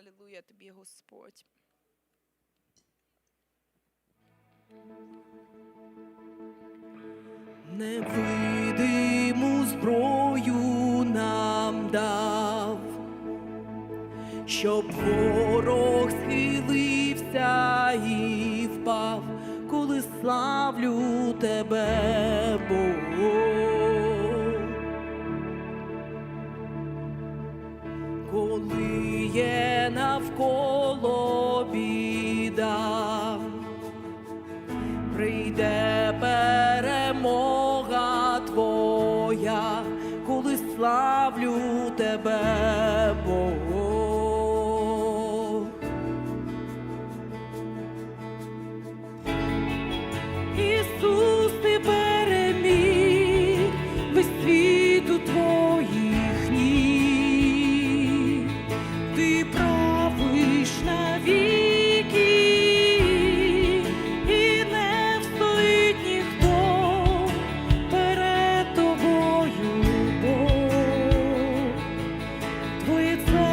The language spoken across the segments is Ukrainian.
Алілуя тобі, Господь. Невидиму зброю нам дав, щоб ворог схилився і впав, коли славлю тебе, Бог. Навколо біда, прийде перемога твоя, коли славлю тебе, Бог. Твоє царство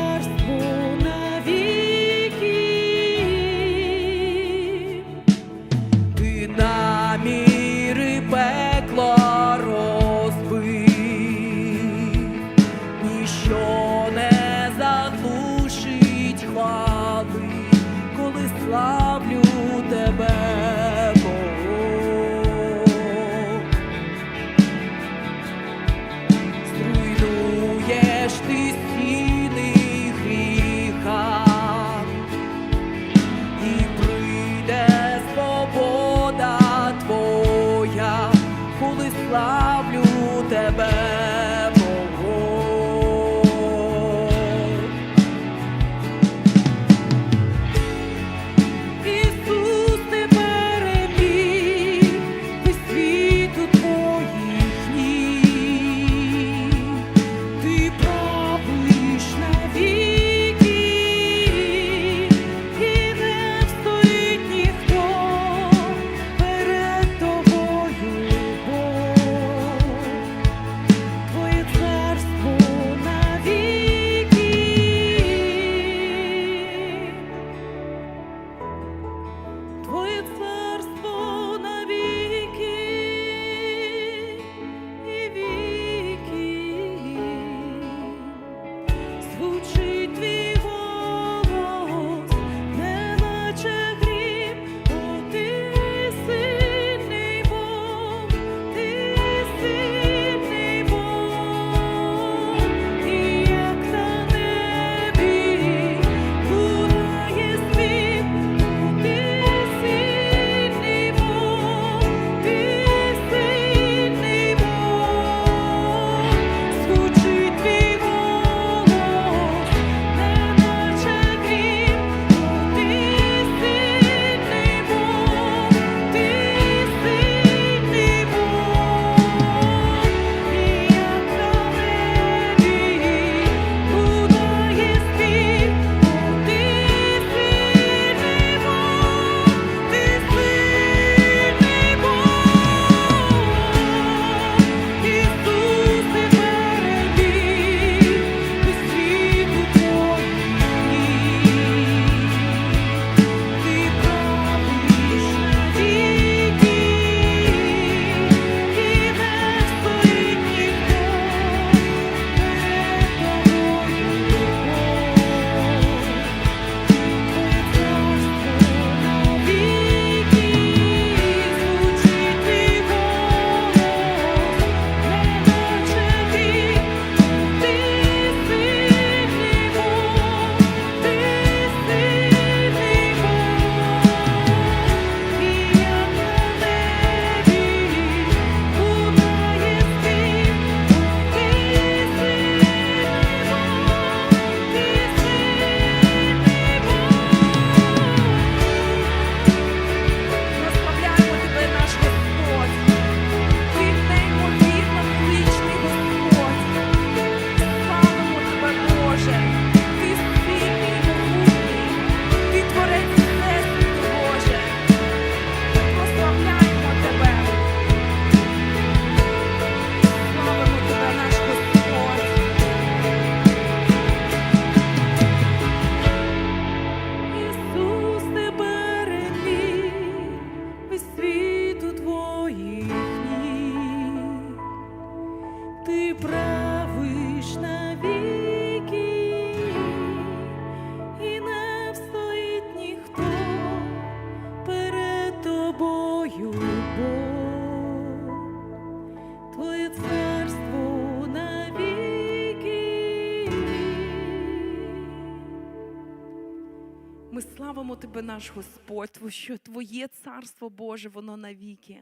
Ми славимо тебе, наш Господь, що Твоє царство Боже, воно навіки.